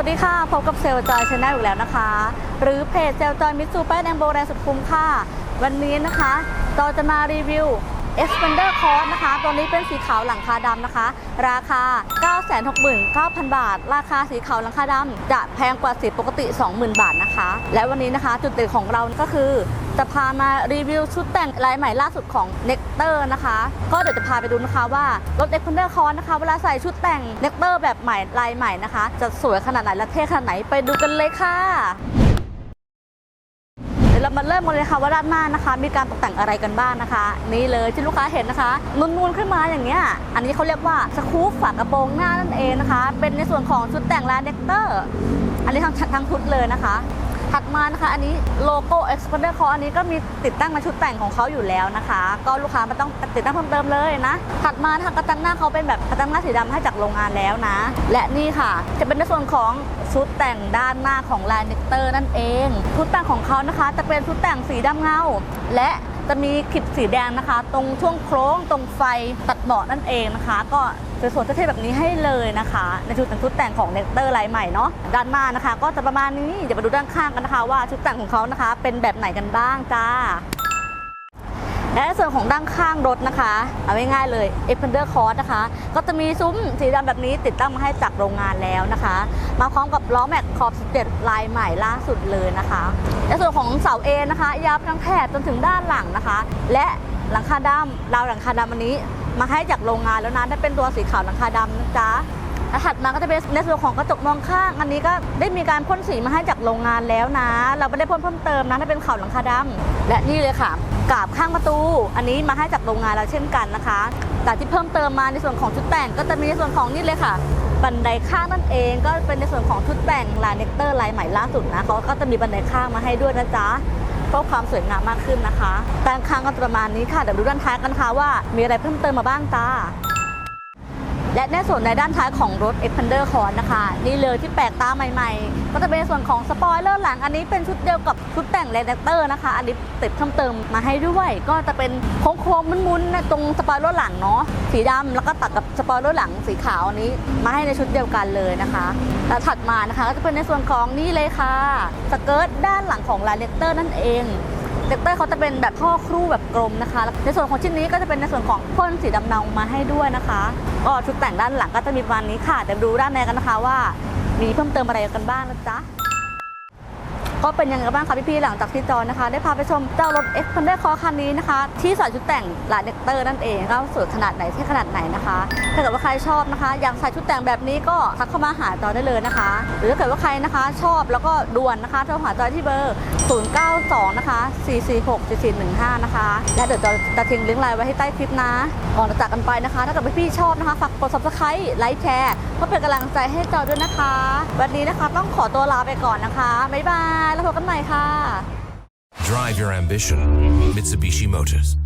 วัสดีค่ะ พบกับเซลจอยชาแนลอีกแล้วนะคะ หรือเพจเซลจอยมิตซูป้ายแดงโบแดงสุดคุ้มค่ะ วันนี้นะคะเราจะมารีวิว Expander Cross นะคะ ตัวนี้เป็นสีขาวหลังคาดำนะคะ ราคา 969,000 บาท ราคาสีขาวหลังคาดำจะแพงกว่าสีปกติ 20,000 บาทนะคะ และวันนี้นะคะจุดเด่นของเราก็คือจะพามารีวิวชุดแต่งลายใหม่ล่าสุดของ n e c t a r นะคะ ก็เดี๋ยวจะพาไปดูนะคะว่ารถ Expander Cross นะคะ เวลาใส่ชุดแต่ง n e c t a r แบบใหม่ลายใหม่นะคะ จะสวยขนาดไหนและเท่ขนาดไหนไปดูกันเลยค่ะ ดี๋ยวเรามาเริ่มกันเลยค่ะว่าด้านหน้านะคะ มีการตกแต่งอะไรกันบ้างนะคะ นี่เลยที่ลูกค้าเห็นนะคะนูนๆขึ้นมาอย่างเงี้ยอันนี้เขาเรียกว่าสกู๊ปฝากระโปรงหน้านั่นเองนะคะ เป็นในส่วนของชุดแต่งลายเนกเตอร์ อันนี้ทั้งทั้งชุดเลยนะคะ ถัดมานะคะอันนี้โลโก้ Expander Core อันนี้ก็มีติดตั้งมาชุดแต่งของเขาอยู่แล้วนะคะ ก็ลูกค้าไม่ต้องติดตั้งเพิ่มเติมเลยนะ ถัดมาทางกระตันหน้าเขาเป็นแบบกระตันหน้าสีดำให้จากโรงงานแล้วนะ และนี่ค่ะ จะเป็นในส่วนของชุดแต่งด้านหน้าของลายเนกเตอร์นั่นเอง ชุดแต่งของเขานะคะ จะเป็นชุดแต่งสีดำเงาและ จะมีขีดสีแดงนะคะ ตรงช่วงโค้งตรงไฟตัดเบาะนั่นเองนะคะ ก็สวยๆเท่ๆแบบนี้ให้เลยนะคะ ในชุดแต่งชุดแต่งของเนคเตอร์ลายใหม่เนาะด้านหน้านะคะ ก็จะประมาณนี้เดี๋ยวมาดูด้านข้างกันนะคะ ว่าชุดแต่งของเขานะคะ เป็นแบบไหนกันบ้างจ้า และส่วนของด้านข้างรถนะคะ เอาง่ายๆเลย e x p a n d e r Cross นะคะ ก็จะมีซุ้มสีดำแบบนี้ติดตั้งมาให้จากโรงงานแล้วนะคะ มาพร้อมกับล้อแม็กขอบ 17 ลายใหม่ล่าสุดเลยนะคะในส่วนของเสาเอนะคะ ยาวทั้งแถบจนถึงด้านหลังนะคะ และหลังคาดำราวหลังคาดำอันนี้ มาให้จากโรงงานแล้วนะได้เป็นตัวสีขาวหลังคาดำนะจ๊ะ ถัดมาก็จะเป็นในส่วนของกระจกมองข้าง อันนี้ก็ได้มีการพ่นสีมาให้จากโรงงานแล้วนะ เราไม่ได้พ่นเพิ่มเติมนะถ้าเป็นขาวหลังคาดำและนี่เลยค่ะกาบข้างประตู อันนี้มาให้จากโรงงานแล้วเช่นกันนะคะแต่ที่เพิ่มเติมมาในส่วนของชุดแต่งก็จะมีในส่วนของนี่เลยค่ะบันไดข้างนั่นเองก็เป็นในส่วนของชุดแต่งลายเนกเตอร์ลายใหม่ล่าสุดนะเขาก็จะมีบันไดข้างมาให้ด้วยนะจ๊ะเพื่อความสวยงามมากขึ้นนะคะด้านข้างก็ประมาณนี้ค่ะเดี๋ยวดูด้านท้ายกันค่ะว่ามีอะไรเพิ่มเติมมาบ้างจ้า และในส่วนในด้านท้ายของรถ Expander Cross นะคะ นี่เลยที่แปลกตาใหม่ๆ ก็จะเป็นในส่วนของสปอยเลอร์หลังอันนี้เป็นชุดเดียวกับชุดแต่งเลนเตอร์นะคะ อันนี้ติดเพิ่มเติมมาให้ด้วย ก็จะเป็นโค้งๆมุนๆตรงสปอยเลอร์หลังเนาะสีดำแล้วก็ตัดกับสปอยเลอร์หลังสีขาวอันนี้มาให้ในชุดเดียวกันเลยนะคะแล้วถัดมานะคะก็จะเป็นในส่วนของนี่เลยค่ะสเกิร์ตด้านหลังของลายเลเตอร์นั่นเอง เด็กเตอร์เขาจะเป็นแบบท่อครู่แบบกลมนะคะ ในส่วนของชิ้นนี้ก็จะเป็นในส่วนของพ่นสีดำเนามาให้ด้วยนะคะ ก็ชุดแต่งด้านหลังก็จะมีประมาณนี้ค่ะเดี๋ยวดูด้านในกันนะคะว่า มีเพิ่มเติมอะไรกันบ้างนะจ๊ะ ก็เป็นยังไงบ้างคะพี่ๆหลังจากที่จอนะคะ ได้พาไปชมเจ้ารถ Expander Cross คันนี้นะคะ ที่ใส่ชุดแต่งลายเนกเตอร์นั่นเองก็สวยขนาดไหนที่ขนาดไหนนะคะถ้าเกิดว่าใครชอบนะคะ อยากใส่ชุดแต่งแบบนี้ก็ทักเข้ามาหาจอได้เลยนะคะ หรือถ้าเกิดว่าใครนะคะ ชอบแล้วก็ด่วนนะคะโทรหาจอยที่เบอร์ 092 นะคะ 446 4415 นะคะ และเดี๋ยวจอจะทิ้งลิงก์ไลน์ไว้ให้ใต้คลิปนะก่อนจะจากกันไปนะคะ ถ้าเกิดว่าพี่ๆชอบนะคะฝากกด subscribe ไลค์แชร์เพื่อเป็นกำลังใจให้จอด้วยนะคะ วันนี้นะคะต้องขอตัวลาไปก่อนนะคะบ๊ายบายแล้วพบกันใหม่ค่ะ Drive your ambition. Mitsubishi Motors.